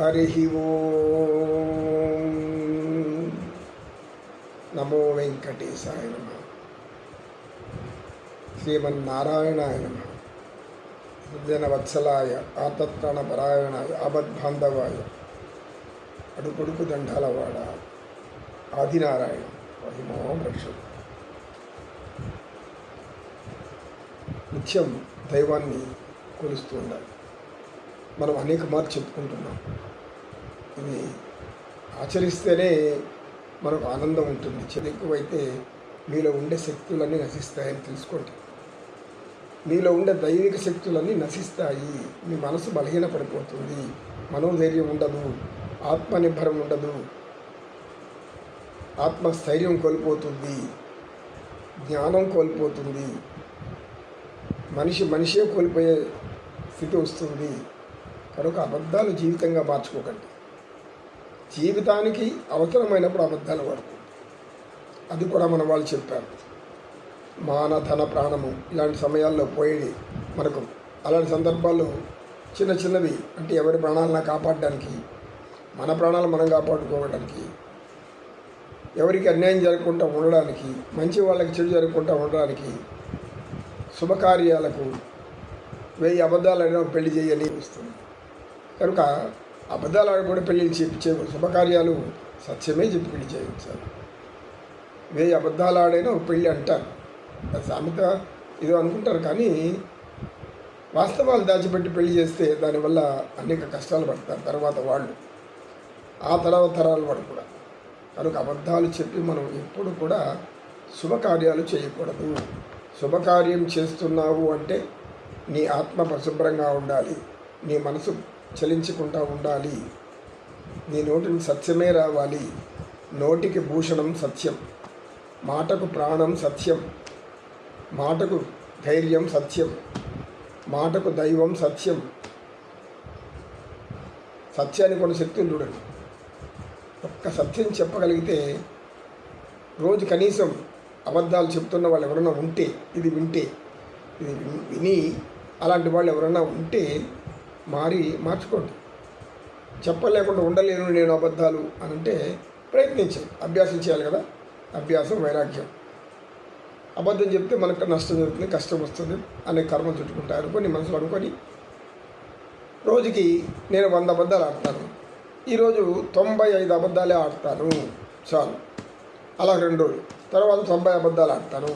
హరి ఓం నమో వెంకటేశాయ నమ శ్రీమన్నారాయణాయ నమ హృదయవత్సలాయ ఆతత్రాణపరాయణాయ ఆపద్బాంధవాయ అడుకొడుకు దండాలవాడ ఆదినారాయణ మహిమోం రక్షణ నిత్యం దైవాన్ని కొలుస్తూ ఉండాలి. మనం అనేక మార్లు చెప్పుకుంటున్నాం. ఇది ఆచరిస్తేనే మనకు ఆనందం ఉంటుంది. చెడు ఎక్కువైతే మీలో ఉండే శక్తులన్నీ నశిస్తాయని తెలుసుకోండి. మీలో ఉండే దైవిక శక్తులన్నీ నశిస్తాయి. మీ మనసు బలహీనపడిపోతుంది. మనోధైర్యం ఉండదు. ఆత్మనిర్భరం ఉండదు. ఆత్మస్థైర్యం కోల్పోతుంది. జ్ఞానం కోల్పోతుంది. మనిషి మనిషే కోల్పోయే స్థితి వస్తుంది. కనుక అబద్ధాలు జీవితంగా మార్చుకోకండి. జీవితానికి అవసరమైనప్పుడు అబద్ధాలు వాడుకోండి అది కూడా మన వాళ్ళు చెప్పారు. మాన ధన ప్రాణము ఇలాంటి సమయాల్లో పోయేది మనకు. అలాంటి సందర్భాల్లో చిన్న చిన్నవి అంటే ఎవరి ప్రాణాలను కాపాడడానికి మన ప్రాణాలు మనం కాపాడుకోవడానికి ఎవరికి అన్యాయం జరగకుండా ఉండడానికి మంచి వాళ్ళకి చెడు జరగకుండా ఉండడానికి శుభకార్యాలకు వెయ్యి అబద్ధాలైనా పెళ్ళి చేయని వస్తుంది కనుక అబద్ధాలు ఆడ కూడా పెళ్ళి చేయించే శుభకార్యాలు సత్యమే చెప్పి పెళ్ళి చేయించాలి ఏ అబద్ధాలు ఆడైనా ఒక పెళ్ళి అంటారు అది సామెత ఏదో అనుకుంటారు కానీ వాస్తవాలు దాచిపెట్టి పెళ్ళి చేస్తే దానివల్ల అనేక కష్టాలు పడతారు తర్వాత వాళ్ళు. ఆ తర్వాత తరాల వాడు కూడా. కనుక అబద్ధాలు చెప్పి మనం ఎప్పుడు కూడా శుభకార్యాలు చేయకూడదు. శుభకార్యం చేస్తున్నావు అంటే నీ ఆత్మ పరిశుభ్రంగా ఉండాలి. నీ మనసు చలించకుండా ఉండాలి. నీ నోటిని సత్యమే రావాలి. నోటికి భూషణం సత్యం. మాటకు ప్రాణం సత్యం. మాటకు ధైర్యం సత్యం. మాటకు దైవం సత్యం. సత్యాన్ని కొన్ని శక్తులు చూడండి. ఒక్క సత్యం చెప్పగలిగితే రోజు కనీసం అబద్ధాలు చెప్తున్న వాళ్ళు ఎవరైనా ఉంటే ఇది వింటే ఇది విని అలాంటి వాళ్ళు ఎవరైనా ఉంటే మారి మార్చుకోండి. చెప్పలేకుండా ఉండలేను నేను అబద్ధాలు అని అంటే ప్రయత్నించండి. అభ్యాసం చేయాలి కదా. అభ్యాసం వైరాగ్యం. అబద్ధం చెప్తే మనకు నష్టం జరుగుతుంది కష్టం వస్తుంది అనే కర్మ చుట్టుకుంటారు అనుకొని మనసులో అనుకొని రోజుకి నేను వంద అబద్ధాలు ఆడతాను. ఈరోజు తొంభై ఐదు అబద్ధాలే ఆడతాను. చాలు. అలా రెండు రోజులు. తర్వాత తొంభై అబద్ధాలు ఆడతాను.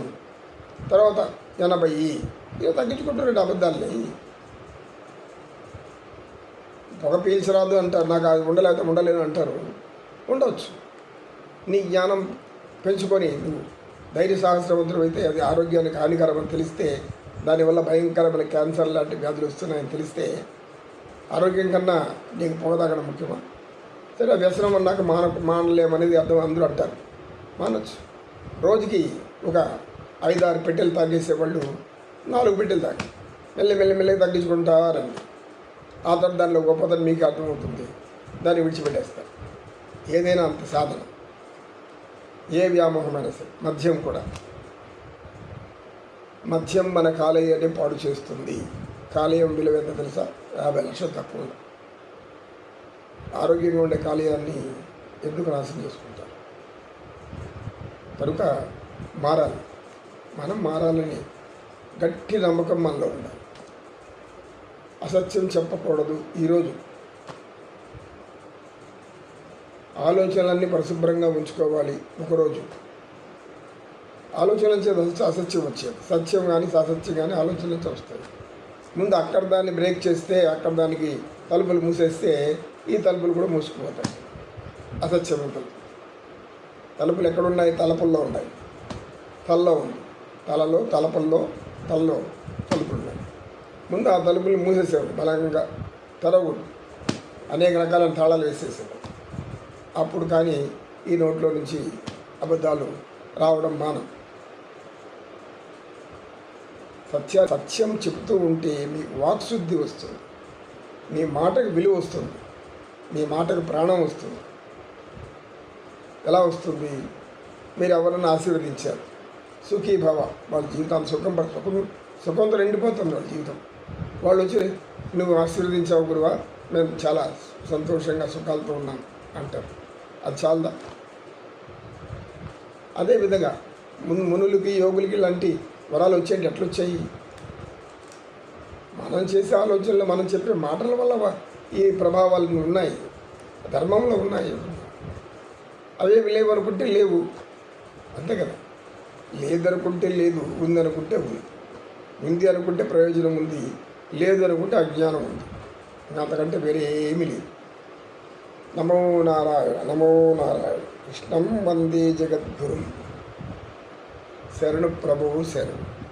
తర్వాత ఎనభై. ఇక తగ్గించుకుంటూ రెండు అబద్ధాలు పొగ పీల్చరాదు అంటారు నాకు అది ఉండలేకపోతే ఉండలేను అంటారు. ఉండవచ్చు నీ జ్ఞానం పెంచుకొని నువ్వు ధైర్య సహస్రవంతుడు అయితే అది ఆరోగ్యానికి హానికరమని తెలిస్తే దానివల్ల భయంకరమైన క్యాన్సర్ లాంటి వ్యాధులు వస్తున్నాయని తెలిస్తే ఆరోగ్యం కన్నా నీకు పొగ తాగడం ముఖ్యమా? సరే వ్యసనం అన్నాక మాన మానలేమనేది అర్థం అందరూ అంటారు. మానొచ్చు. రోజుకి ఒక ఐదారు పెట్టెలు తాగేసే వాళ్ళు నాలుగు పెట్టెలు తాగి మెల్లి మెల్లి మెల్లి తగ్గించుకుంటారండి ఆ తర్వాత దానిలో గొప్పతనం మీకు అర్థమవుతుంది. దాన్ని విడిచిపెట్టేస్తారు. ఏదైనా అంత సాధన. ఏ వ్యామోహమైన సరే మద్యం కూడా. మద్యం మన కాలేయాన్ని పాడు చేస్తుంది. కాలేయం విలువ ఎంత తెలుసా? యాభై లక్షలు తక్కువ. ఆరోగ్యంగా ఉండే కాలేయాన్ని ఎందుకు నాశనం చేసుకుంటారు కనుక మారాలి. మనం మారాలని గట్టి నమ్మకం మనలో ఉండాలి. అసత్యం చెప్పకూడదు ఈరోజు. ఆలోచనలన్నీ పరిశుభ్రంగా ఉంచుకోవాలి ఒకరోజు. ఆలోచన చేత అసత్యం వచ్చేది. సత్యం కానీ అసత్యం కానీ ఆలోచనల నుంచి వస్తాయి. ముందు అక్కడ దాన్ని బ్రేక్ చేస్తే అక్కడ దానికి తలుపులు మూసేస్తే ఈ తలుపులు కూడా మూసుకుపోతాయి. అసత్యం తలుపు తలుపులు ఎక్కడున్నాయి? తలపుల్లో ఉన్నాయి తలలో ఉంది. తలలో తలపల్లో తలలో తలుపులు ముందు ఆ తలుపులు మూసేసేవాడు బలంగా తెరవకూడదు అనేక రకాల తాళాలు వేసేసేవాడు. అప్పుడు కానీ ఈ నోట్లో నుంచి అబద్ధాలు రావడం మానం. సత్య సత్యం చెప్తూ ఉంటే మీ వాక్శుద్ధి వస్తుంది. మీ మాటకు విలువ వస్తుంది. మీ మాటకు ప్రాణం వస్తుంది. ఎలా వస్తుంది? మీరు ఎవరన్నా ఆశీర్వదించారు? సుఖీభవ వాళ్ళ జీవితాన్ని సుఖం సుఖం సుఖంతో ఎండిపోతుంది వాళ్ళ జీవితం. వాళ్ళు వచ్చి నువ్వు ఆశీర్వదించావు గురువా మేము చాలా సంతోషంగా సుఖాలతో ఉన్నాం అంటారు. అది చాలదా? అదేవిధంగా మున్ మునులకి యోగులకి ఇలాంటి వరాలు వచ్చేయండి ఎట్లా వచ్చాయి మనం చేసే ఆలోచనలు మనం చెప్పే మాటల వల్ల ఈ ప్రభావాలు ఉన్నాయి. ధర్మంలో ఉన్నాయి. అవేవి లేవు అనుకుంటే లేవు. అంతే కదా? లేదనుకుంటే లేదు ఉందనుకుంటే ఉంది. ఉంది అనుకుంటే ప్రయోజనం ఉంది. లేదనుకుంటే అజ్ఞానం ఉంది. అంతకంటే వేరే ఏమీ లేదు. నమో నారాయణ నమో నారాయణ. కృష్ణం వందే జగద్గురు. శరణు ప్రభువు శరణు.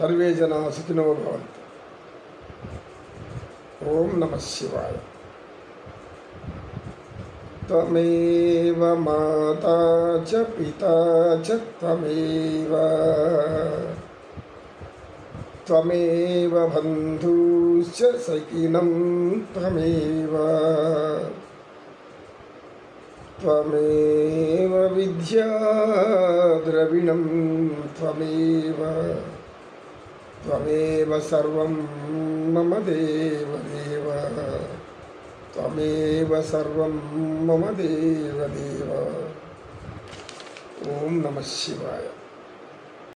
సర్వే జన సుఖినో భవంతు. ఓం నమ శివాయ. త్వమేవ మాతా చ పితా చ త్వమేవ. త్వమేవ బంధూశ్చ సఖినం త్వమేవ త్వమేవ విద్యా ద్రవిణం త్వమేవ త్వమేవ సర్వం మమ దేవదేవ త్వమేవ సర్వం మమ దేవదేవ ఓం నమ శివాయ